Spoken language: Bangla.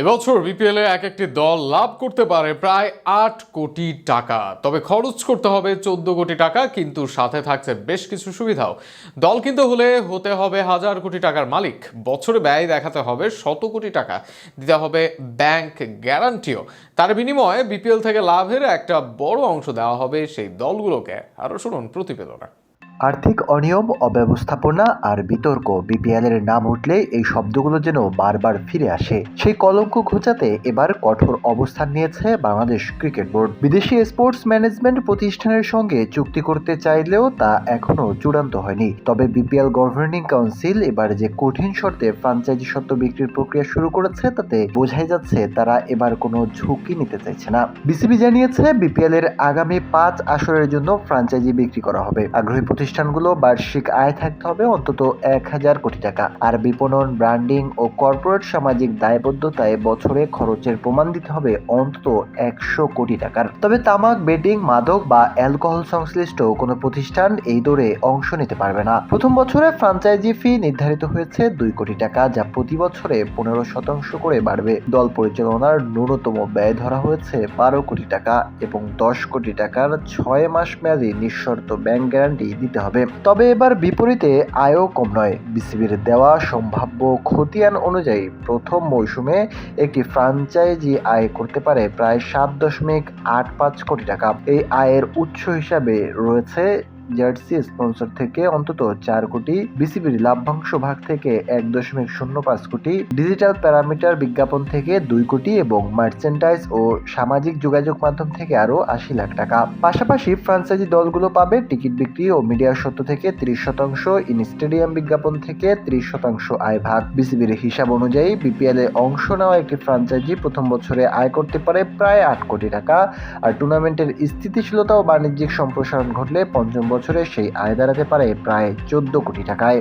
এবছর বিপিএল এক একটি দল লাভ করতে পারে প্রায় আট কোটি টাকা। তবে খরচ করতে হবে চোদ্দ কোটি টাকা, কিন্তু সাথে থাকছে বেশ কিছু সুবিধাও। দল কিনতে হলে হতে হবে হাজার কোটি টাকার মালিক। বছরে ব্যয় দেখাতে হবে শত কোটি টাকা। দিতে হবে ব্যাংক গ্যারান্টিও। তার বিনিময়ে বিপিএল থেকে লাভের একটা বড় অংশ দেওয়া হবে সেই দলগুলোকে। আরও শুনুন প্রতিবেদনে। আর্থিক অনিয়ম, অব্যবস্থাপনা আর বিতর্ক বিপিএল এর নাম উঠলে এই শব্দগুলো যেন বারবার ফিরে আসে। সেই কলঙ্ক ঘোচাতে এবার কঠোর অবস্থান নিয়েছে বাংলাদেশ ক্রিকেট বোর্ড। বিদেশি স্পোর্টস ম্যানেজমেন্ট প্রতিষ্ঠানের সঙ্গে চুক্তি করতে চাইলেও তা এখনও চূড়ান্ত হয়নি। তবে বিপিএল গভর্নিং কাউন্সিল এবার যে কঠিন শর্তে ফ্রাঞ্চাইজি সত্ত্ব বিক্রির প্রক্রিয়া শুরু করেছে, তাতে বোঝাই যাচ্ছে তারা এবার কোনো ঝুঁকি নিতে চাইছে না। বিসিবি জানিয়েছে বিপিএল এর আগামী পাঁচ আসরের জন্য ফ্রাঞ্চাইজি বিক্রি করা হবে। আগ্রহী প্রতিষ্ঠানগুলো বার্ষিক আয় থাকতে হবে অন্তত এক হাজার কোটি টাকা। আর বিপণন, ব্র্যান্ডিং ও কর্পোরেট সামাজিক দায়বদ্ধতায় বছরে খরচের প্রমাণ দিতে হবে অন্তত একশো কোটি টাকার। তবে তামাক বেটিং মাদক বা অ্যালকোহল সংশ্লিষ্ট কোনো প্রতিষ্ঠান এই দৌড়ে অংশ নিতে পারবে না। প্রথম বছরে ফ্রাঞ্চাইজি ফি নির্ধারিত হয়েছে দুই কোটি টাকা, যা প্রতি বছরে পনেরো শতাংশ করে বাড়বে। দল পরিচালনার ন্যূনতম ব্যয় ধরা হয়েছে বারো কোটি টাকা এবং দশ কোটি টাকার ছয় মাস মেয়াদী নিঃশর্ত ব্যাংক গ্যারান্টি দিতে হবে। তবে এবার বিপরীতে আয়ও কম নয়। বিসিবির দেওয়া সম্ভাব্য খতিয়ান অনুযায়ী প্রথম মৌসুমে একটি ফ্রাঞ্চাইজি আয় করতে পারে প্রায় সাত দশমিক আট পাঁচ কোটি টাকা। এই আয়ের উৎস হিসাবে রয়েছে জার্সি স্পন্সর থেকে অন্তত চার কোটি বিসিবির লাভ্যাংশ ভাগ থেকে এক দশমিক শূন্য পাঁচ কোটি ডিজিটাল প্যারামিটার বিজ্ঞাপন থেকে দুই কোটি এবং মার্চেন্টাইজ ও সামাজিক যোগাযোগ মাধ্যম থেকে আরও আশি লাখ টাকা। পাশাপাশি ফ্রাঞ্চাইজি দলগুলো পাবে টিকিট বিক্রি ও মিডিয়া সত্ত্ব থেকে ত্রিশ শতাংশ ইন স্টেডিয়াম বিজ্ঞাপন থেকে ত্রিশ শতাংশ আয় ভাগ। বিসিবির হিসাব অনুযায়ী বিপিএল এ অংশ নেওয়া একটি ফ্রাঞ্চাইজি প্রথম বছরে আয় করতে পারে প্রায় আট কোটি টাকা। আর টুর্নামেন্টের স্থিতিশীলতা ও বাণিজ্যিক সম্প্রসারণ ঘটলে পঞ্চম বছরে সেই আয় দাঁড়াতে পারে প্রায় চোদ্দ কোটি টাকায়।